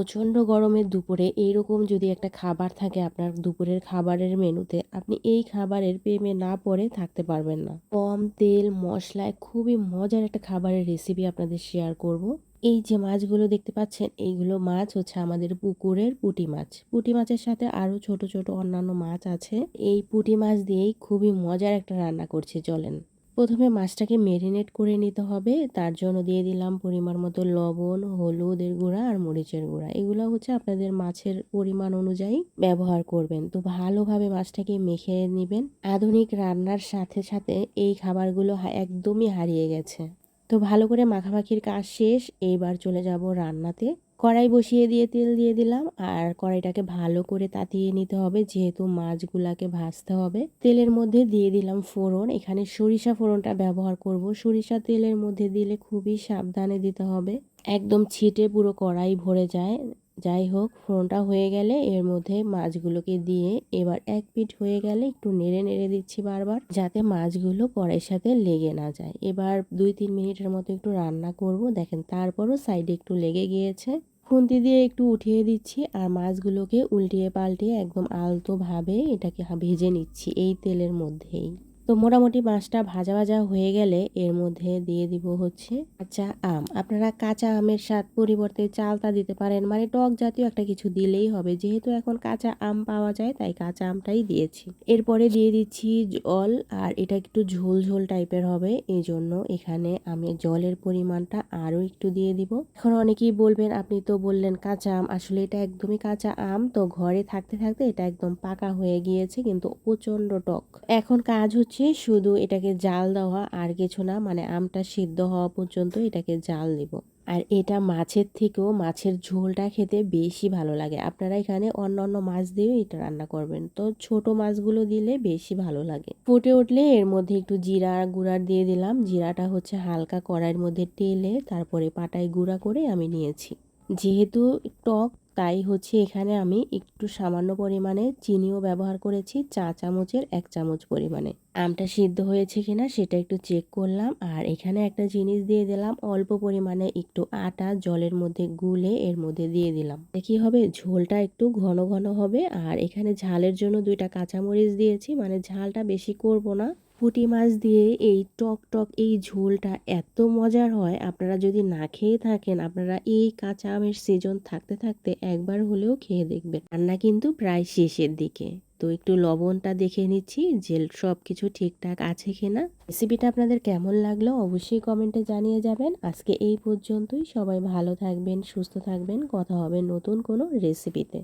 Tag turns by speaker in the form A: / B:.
A: প্রচণ্ড গরমের দুপুরে এইরকম যদি একটা খাবার থাকে আপনার দুপুরের খাবারের মেনুতে, আপনি এই খাবারের প্রেমে না পড়ে থাকতে পারবেন না। কম তেল মশলায় খুবই মজার একটা খাবারের রেসিপি আপনাদের শেয়ার করব। এই যে মাছগুলো দেখতে পাচ্ছেন, এইগুলো মাছ হচ্ছে আমাদের পুকুরের পুঁটি মাছ। পুঁটি মাছের সাথে আরও ছোট ছোট অন্যান্য মাছ আছে। এই পুঁটি মাছ দিয়েই খুবই মজার একটা রান্না করছি, চলেন। প্রথমে মাছটাকে মেরিনেট করে নিতে হবে। তার জন্য দিয়ে দিলাম পরিমাণ মতো লবণ, হলুদের গুঁড়া আর মরিচের গুঁড়া। এগুলো হচ্ছে আপনাদের মাছের পরিমাণ অনুযায়ী ব্যবহার করবেন। তো ভালোভাবে মাছটাকে মেখে নেবেন। আধুনিক রান্নার সাথে সাথে এই খাবারগুলো একদমই হারিয়ে গেছে। তো ভালো করে মাখামাখির কাজ শেষ। এইবার চলে যাব রান্নাতে। কড়াই বসিয়ে দিয়ে তেল দিয়ে দিলাম। আর কড়াইটাকে ভালো করে তাতিয়ে নিতে হবে, যেহেতু মাছগুলাকে ভাজতে হবে। তেলের মধ্যে দিয়ে দিলাম ফোড়ন। এখানে সরিষা ফোড়নটা ব্যবহার করব। সরিষা তেলের মধ্যে দিলে খুবই সাবধানে দিতে হবে। একদম ছিটে পুরো কড়াই ভরে যায়। যাই হোক, ফোড়নটা হয়ে গেলে এর মধ্যে মাছগুলোকে দিয়ে এবার এক পিঠ হয়ে গেলে একটু নেড়ে নেড়ে দিচ্ছি বারবার, যাতে মাছগুলো কড়াইয়ের সাথে লেগে না যায়। এবার দুই তিন মিনিটের মতো একটু রান্না করব। দেখেন, তারপরও সাইডে একটু লেগে গিয়েছে। খুন্তি দিয়ে একটু উঠিয়ে দিচ্ছি আর মাছগুলোকে উল্টিয়ে পাল্টিয়ে একদম আলতোভাবে এটাকে ভেজে নিচ্ছি এই তেলের মধ্যেই। তো মোটামুটি মাছটা ভাজা ভাজা হয়ে গেলে এর মধ্যে দিয়ে দিব হচ্ছে কাঁচা আম। আপনারা কাঁচা আমের স্বাদ পরিবর্তে চালতা দিতে পারেন মানে টক জাতীয় একটা কিছু দিলেই হবে। যেহেতু এখন কাঁচা আম পাওয়া যায়, তাই কাঁচা আমটাই দিয়েছি। এরপরে দিয়ে দিচ্ছি জল, আর এটা একটু ঝোল ঝোল টাইপের হবে এই জন্য এখানে আমি জলের পরিমাণটা আরও একটু দিয়ে দিব। এখন অনেকেই বলবেন, আপনি তো বললেন কাঁচা আম, আসলে এটা একদমই কাঁচা আম। তো ঘরে থাকতে থাকতে এটা একদম পাকা হয়ে গিয়েছে, কিন্তু প্রচণ্ড টক। এখন কাজ হচ্ছে শুধু এটাকে জাল দেওয়া আর কিছু না মানে আমটা সিদ্ধ হওয়া পর্যন্ত এটাকে জাল দিব। আর এটা মাছের থেকেও মাছের ঝোলটা খেতে বেশি ভালো লাগে। আপনারা এখানে অন্য অন্য মাছ দিয়েও এটা রান্না করবেন। তো ছোট মাছগুলো দিলে বেশি ভালো লাগে। ফুটে উঠলে এর মধ্যে একটু জিরা গুঁড়ার দিয়ে দিলাম। জিরাটা হচ্ছে হালকা কড়াইয়ের মধ্যে টেলে তারপরে পাটায় গুঁড়া করে আমি নিয়েছি। যেহেতু টক তাই হচ্ছে এখানে আমি একটু সামান্য পরিমাণে চিনিও ব্যবহার করেছি, চা চামচের এক চামচ পরিমাণে। আমটা সিদ্ধ হয়েছে কিনা সেটা একটু চেক করলাম আর এখানে একটা জিনিস দিয়ে দিলাম, অল্প পরিমাণে একটু আটা, জলের মধ্যে গুলে এর মধ্যে দিয়ে দিলাম। কি হবে? ঝোলটা একটু ঘন ঘন হবে আর এখানে ঝালের জন্য দুইটা কাঁচামরিচ দিয়েছি মানে ঝালটা বেশি করব না। পুঁটি মাছ দিয়ে এই টক টক এই ঝোলটা এত মজার হয়, আপনারা যদি না খেয়ে থাকেন, আপনারা এই কাঁচা আমের সিজন থাকতে থাকতে একবার হলেও খেয়ে দেখবেন। রান্না কিন্তু প্রায় শেষের দিকে। তো একটু লবণটা দেখে নিচ্ছি, যে সব কিছু ঠিকঠাক আছে কিনা। রেসিপিটা আপনাদের কেমন লাগল অবশ্যই কমেন্টে জানিয়ে যাবেন। আজকে এই পর্যন্তই। সবাই ভালো থাকবেন, সুস্থ থাকবেন। কথা হবে নতুন কোনো রেসিপিতে